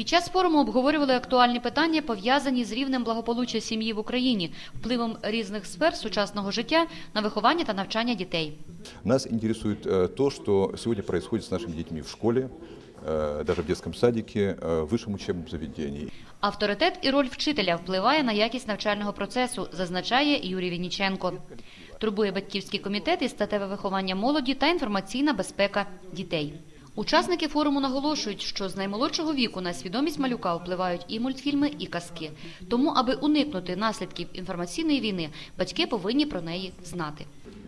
Під час форуму обговорювали актуальні питання, пов'язані з рівнем благополуччя сім'ї в Україні, впливом різних сфер сучасного життя на виховання та навчання дітей. Нас интересует э, то, что сегодня происходит с нашими детьми в школе, э, даже в детском садике, э, в высшем учебном заведении. Авторитет і роль вчителя впливає на якість навчального процесу, зазначає Юрій Вінніченко. Турбує батьківський комітет із статеве виховання молоді та інформаційна безпека дітей. Учасники форуму наголошують, що з наймолодшого віку на свідомість малюка впливають і мультфільми, і казки. Тому, аби уникнути наслідків інформаційної війни, батьки повинні про неї знати.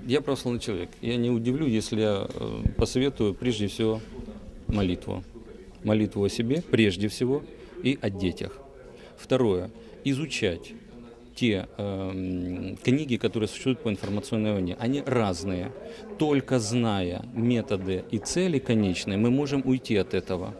Я православный человек. Я не удивлю, если я э, посоветую прежде всего молитву. Молитву о себе прежде всего и о детях. Второе. Изучать те эм, книги, которые существуют по информационной войне. Они разные. Только зная методы и цели конечные, мы можем уйти от этого.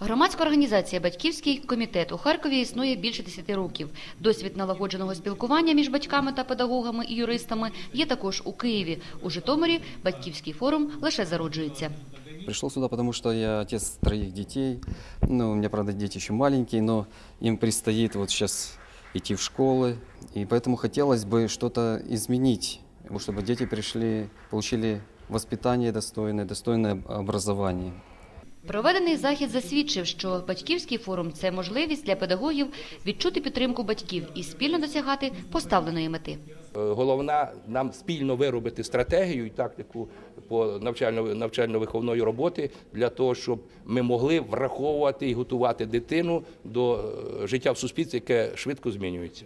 Громадська організація Батьківський комітет у Харкові існує більше 10 років. Досвід налагодженого спілкування між батьками та педагогами і юристами є також у Києві. У Житомирі батьківський форум лише зароджується. Пришел сюда, потому что я отец троих детей. Ну, у меня, правда, дети еще маленькие, но им предстоит вот сейчас идти в школы. И поэтому хотелось бы что-то изменить, чтобы дети пришли, получили воспитание достойное, достойное образование. Проведений захід засвідчив, що батьківський форум це можливість для педагогів відчути підтримку батьків і спільно досягати поставленої мети. Е, Головна нам спільно виробити стратегію і тактику по навчально- навчально-виховної роботи для того, щоб ми могли враховувати і готувати дитину до е, життя в суспільстві, яке швидко змінюється.